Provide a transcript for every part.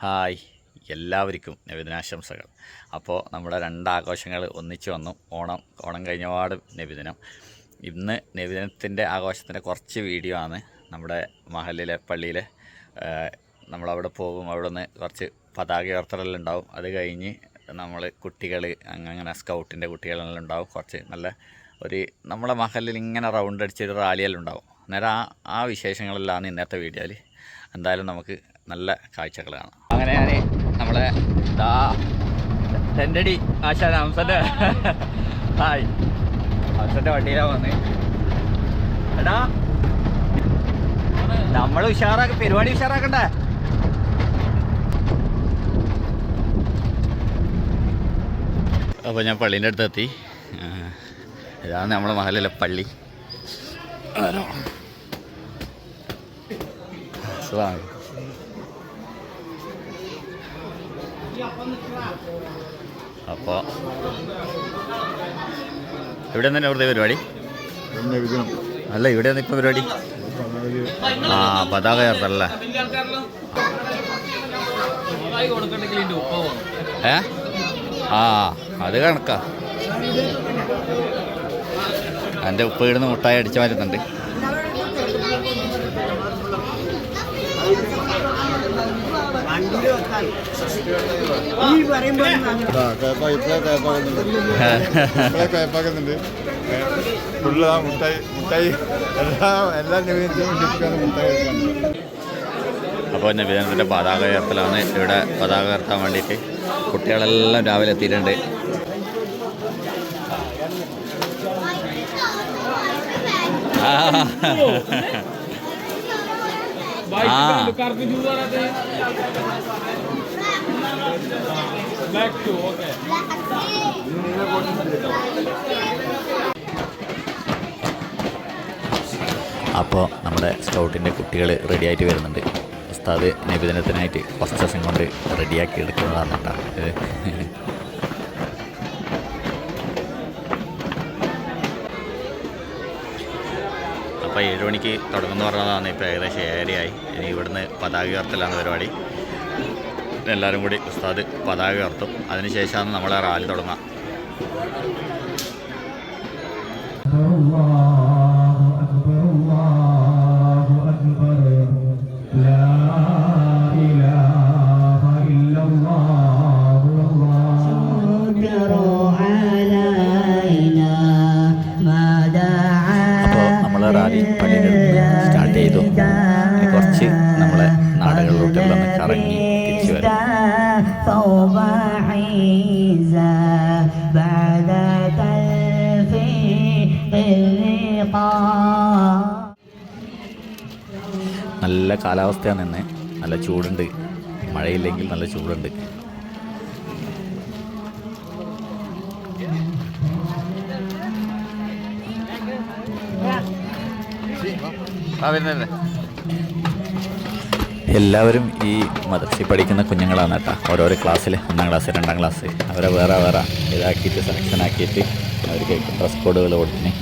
Hi. എല്ലാവർക്കും നബിദിനാശംസകൾ. അപ്പോൾ നമ്മുടെ രണ്ട് ആഘോഷങ്ങൾ ഒന്നിച്ചു വന്നു. ഓണം ഓണം കഴിഞ്ഞ കഴിഞ്ഞപാട് നബിദിനം. ഇന്ന് നബിദിനത്തിന്റെ ആഘോഷത്തിന്റെ കുറച്ച് വീഡിയോ ആണ് നമ്മുടെ മഹലിലെ പള്ളിയിലെ നമ്മളവിടെ പോകും. അവിടെ നിന്ന് കുറച്ച് പതാക ഉയർത്തലെല്ലാം ഉണ്ടാവും. അത് കഴിഞ്ഞ് നമ്മൾ കുട്ടികൾ അങ്ങനെ സ്കൗട്ടിന്റെ കുട്ടികളെല്ലാം ഉണ്ടാവും. കുറച്ച് നല്ല ഒരു നമ്മളെ മഹലിൽ ഇങ്ങനെ റൗണ്ട് അടിച്ചൊരു റാലിയെല്ലാം ഉണ്ടാവും. അന്നേരം ആ ആ വിശേഷങ്ങളെല്ലാം ഇന്നത്തെ വീഡിയോയിൽ. എന്തായാലും നമുക്ക് നല്ല കാഴ്ചകളാണ്. അങ്ങനെയാണ് നമ്മളെ ദാ ടെന്റടി ആശാൻ ഹായ്. ഹംസന്റെ വണ്ടിയിലാണ് വന്ന്. എടാ. നമ്മൾ ഉഷാറാക്ക പരിപാടി ഉഷാറാക്കണ്ടേ? അപ്പോൾ ഞാൻ പള്ളീന്റെ അടുത്തെത്തി. ഇതാണ് നമ്മളെ മഹലിലെ പള്ളി. ആരോ? അപ്പോൾ ഇവിടെ തന്നെ വെറുതെ പരിപാടി? അല്ല ഇവിടെ നിന്ന് ഇപ്പോൾ പരിപാടി? ആ പതാക ചേർത്തല്ലേ ഏ? ആ അത് കണക്കാ. എന്റെ ഉപ്പ് ഇടുന്ന മുട്ടായി അടിച്ചു മാറ്റുന്നുണ്ട്. കയപ്പാക്കുന്നുണ്ട് ഫുള്ള് ആ മുട്ടായി മുട്ടായി എല്ലാ എല്ലാ ഡിസ്കാണ് മുട്ടായി അപ്പോൾ നിവേദനത്തിന്റെ പതാക ഉയർത്തലാണ്. ഇവിടെ പതാക ഉയർത്താൻ വേണ്ടിയിട്ട് കുട്ടികളെല്ലാം രാവിലെ എത്തിയിട്ടുണ്ട്. ആ. അപ്പോൾ നമ്മുടെ സ്കൗട്ടിന്റെ കുട്ടികൾ റെഡിയായിട്ട് വരുന്നുണ്ട്. ഉസ്താദ് നബിദിനത്തിനായിട്ട് ഫസ്റ്റ് ദിവസം കൊണ്ട് റെഡിയാക്കി എടുക്കുന്നതാണ് കേട്ടോ അപ്പോൾ ഏഴ് മണിക്ക് തുടങ്ങുമെന്ന് പറഞ്ഞതാണ് ഇപ്പോൾ ഏകദേശം ഏഴരയായി. ഇനി ഇവിടുന്ന് പതാക ഉയർത്തലാണ് പരിപാടി. എല്ലാവരും കൂടി ഉസ്താദ് പതാക ഉയർത്തും. അതിനുശേഷമാണ് നമ്മളെ റാലി തുടങ്ങുക. ثوب عيزة بعد تلفيق اللقاء നല്ല കാലാവസ്ഥയാണ് ഇന്ന് നല്ല ചൂടുണ്ട് മഴയില്ലെങ്കിൽ നല്ല ചൂടുണ്ട് എല്ലാവരും ഈ മദർസി പഠിക്കുന്ന കുഞ്ഞുങ്ങളാണ് കേട്ടോ. ഓരോരോ ക്ലാസ്സിൽ ഒന്നാം ക്ലാസ് രണ്ടാം ക്ലാസ്. അവരെ വേറെ വേറെ ഇതാക്കിയിട്ട് സെലക്ഷൻ ആക്കിയിട്ട് അവർക്ക് ഡ്രസ് കോഡുകൾ കൊടുത്തിന്.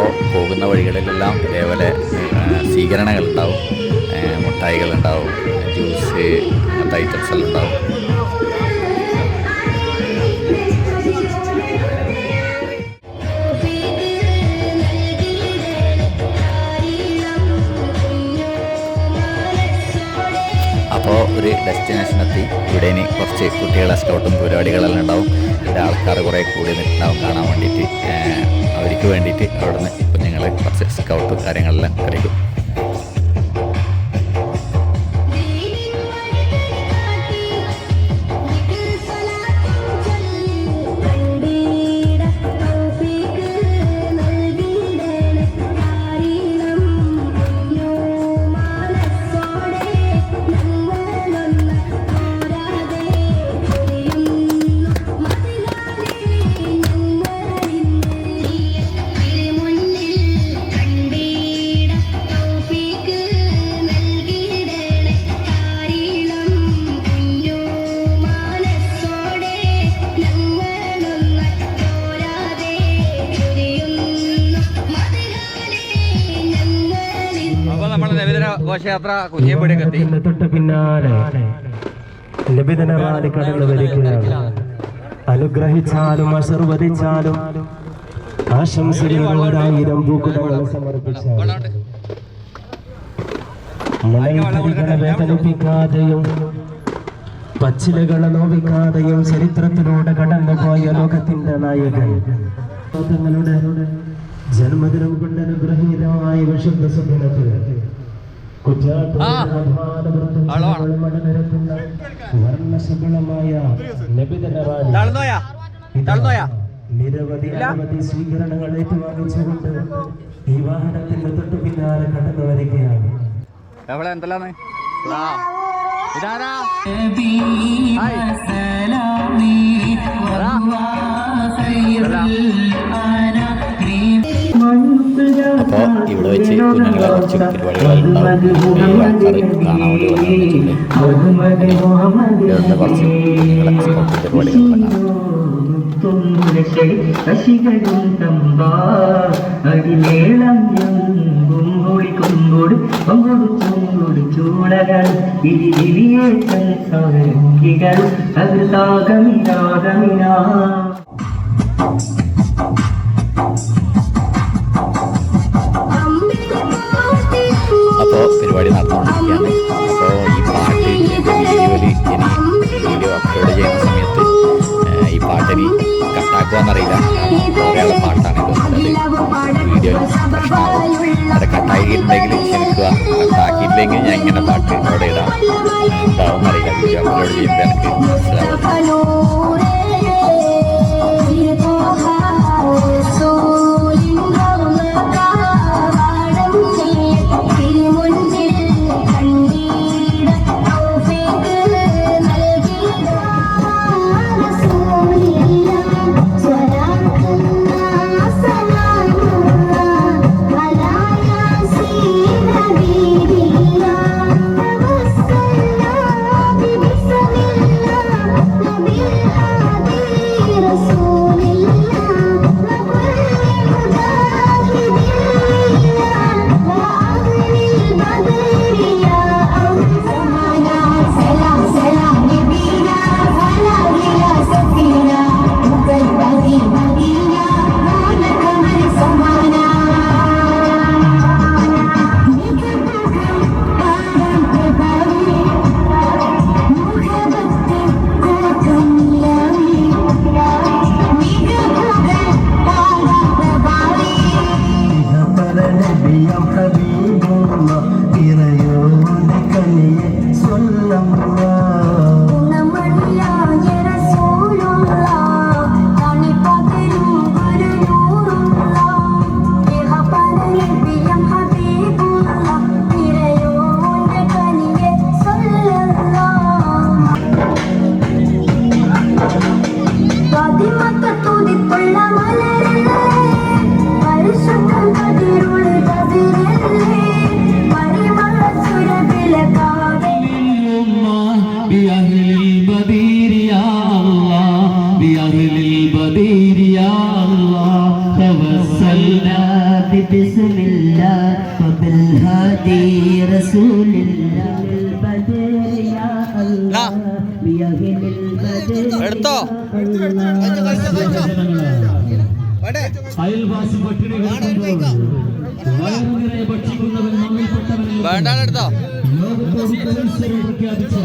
അപ്പോൾ പോകുന്ന വഴികളിലെല്ലാം ഇതേപോലെ മുട്ടായികൾ ണ്ടാവും ജ്യൂസ് അങ്ങനത്തെ ഐറ്റംസ് എല്ലാം ഉണ്ടാവും അപ്പോൾ ഒരു ഡെസ്റ്റിനേഷൻ എത്തി ഇവിടെ ഇനി കുറച്ച് കുട്ടികളെ സ്കൗട്ടും പരിപാടികളെല്ലാം ഉണ്ടാവും. ഇവിടെ ആൾക്കാർ കുറേ കൂടി നിൽക്കുന്നുണ്ടാവും കാണാൻ വേണ്ടിയിട്ട് അവർക്ക് വേണ്ടിയിട്ട് അവിടുന്ന് ഇപ്പം നിങ്ങൾ കുറച്ച് സ്കൗട്ടും കാര്യങ്ങളെല്ലാം കളിക്കും ആഘോഷയാത്ര കുഞ്ഞിപ്പടിയൊക്കെ വരികയാണ്. അനുഗ്രഹിച്ചാലും ആശീർവദിച്ചാലും പച്ചിലകളെ നോവിക്കാതെയും ചരിത്രത്തിലൂടെ കടന്നുപോയ ലോകത്തിന്റെ നായകൻ. തങ്ങളുടെ ജന്മദിനം കൊണ്ട് അനുഗ്രഹീതമായ വിശുദ്ധ സുദിനത്തിൽ നിരവധി സ്വീകരണങ്ങൾ ഏറ്റുവാങ്ങിച്ചുകൊണ്ട് ഈ വാഹനത്തിന്റെ തൊട്ടു പിന്നാലെ കടന്നു വരികയാണ്. എവിടെ എന്തെല്ലാന്ന്? ആ ഇതാരാ? അപ്പോൾ ഇവിടെ വെച്ച് കുഞ്ഞുങ്ങളെ കുറച്ച് പരിപാടികളുണ്ടാവും ആൾക്കാർ കാണാൻ കുറച്ച് കുഞ്ഞുങ്ങളെ സ്പോർട്സ് പരിപാടികളൊക്കെ അവിടെ ഇടാം എന്താവും അറിയില്ല വീഡിയോ അപ്ലോഡ് ചെയ്യുമ്പോൾ البدير يا الله توسلنا بسم الله وبالهادي رسول الله البدر يا الله بيهل البدر എടുത്തോ അയൽവാസി പട്ടിണി കിടക്കുമ്പോൾ വയറു നിറയെ ഭക്ഷിക്കുന്നവൻ നമ്മിൽപ്പെട്ടവനല്ല വേണ്ടാണെടുത്തോ ലോകത്തോട് പരിസരം പ്രഖ്യാപിച്ച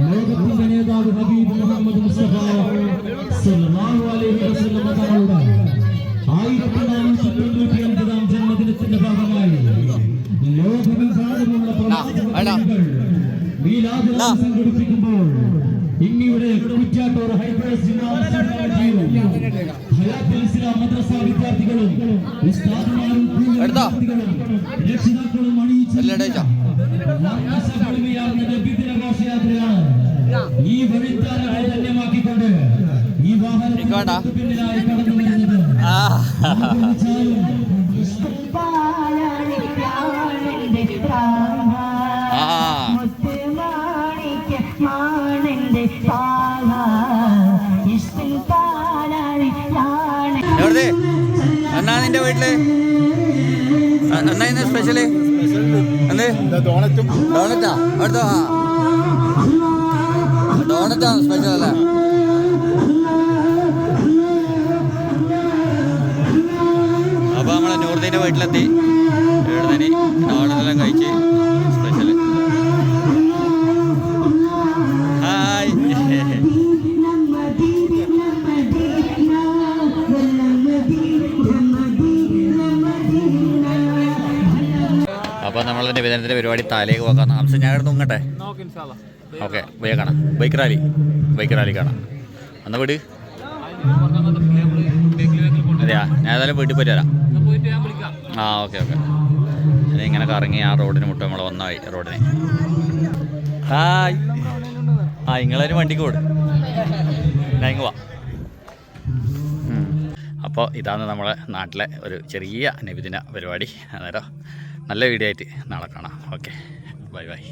ലോകത്തിന്റെ നേതാവ് ഹബീബ് മുഹമ്മദ് മുസ്തഫ സല്ലല്ലാഹു അലൈഹി വസല്ലം തങ്ങളുടെ ആയിരത്തി നാനൂറ്റി തൊണ്ണൂറ്റി അൻപതാം ജന്മദിനത്തിന്റെ ഭാഗമായി ലോകമെമ്പാടുമുള്ള മീലാദ് സംഘടിപ്പിക്കുമ്പോൾ ഇന്നിവിടെ കുറ്റാട്ടൂർ കമ്മിറ്റിയും ഹയാത്തുൽ ഇസ്ലാം മദ്രസ വിദ്യാർത്ഥികളും ഉസ്താദുമാരും രക്ഷിതാക്കളും അണിയിച്ചു ഈ വഴിത്താര ധന്യമാക്കിക്കൊണ്ട് ഈ എനിക്ക് വേണ്ട. വാഹനം പിന്നിലായി കടന്നു വരുന്നത്. ആ. പാലാണ് പ്രാണന്റെ പ്രാണ ആ മുത്തുമാണിക്ക് മാണന്റെ പാവ ഇഷ്ടം പാലാണ് പ്രാണ എവിടെ എന്നാ നിന്റെ വീട്ടിൽ എന്നാ ഇന്ന് സ്പെഷ്യൽ എന്ത് ഡോണറ്റും ഡോണറ്റാ അടുത്തോ ഡോണറ്റാണ് സ്പെഷ്യൽ അല്ലേ? അപ്പോൾ നമ്മളെ നൂർദീന്റെ വീട്ടിലെത്തി എഴുതനി ഡോണറ്റെല്ലാം കഴിച്ച് സ്പെഷ്യൽ ഹായ് അപ്പോൾ നിവേദനത്തിന്റെ പരിപാടി താലേക്ക് പോകാം. താമസം ഞാൻ ഇങ്ങോട്ടെ. നിങ്ങട്ടെ ഓക്കെ വേഗം കാണാം. Bike rally. ബൈക്ക് റാലി കാണാം. എന്നാ വീട്? അതെയാ? ഞാൻ ഏതായാലും വീട്ടിൽ പോയിട്ട് വരാം. ആ ഓക്കെ ഓക്കെ. ഞാൻ ഇങ്ങനെ കറങ്ങി ആ റോഡിന് മുട്ട നമ്മൾ വന്നായി റോഡിന്. ഹായ്. ആ നിങ്ങളൊരു വണ്ടിക്ക് ഓട്. ഞാൻ ഇങ്ങ് പോവാം അപ്പോൾ ഇതാണ് നമ്മളെ നാട്ടിലെ ഒരു ചെറിയ നബിദിന പരിപാടി. അന്നേരം നല്ല വീഡിയോ ആയിട്ട് നാളെ കാണാം. ഓക്കെ. Bye bye.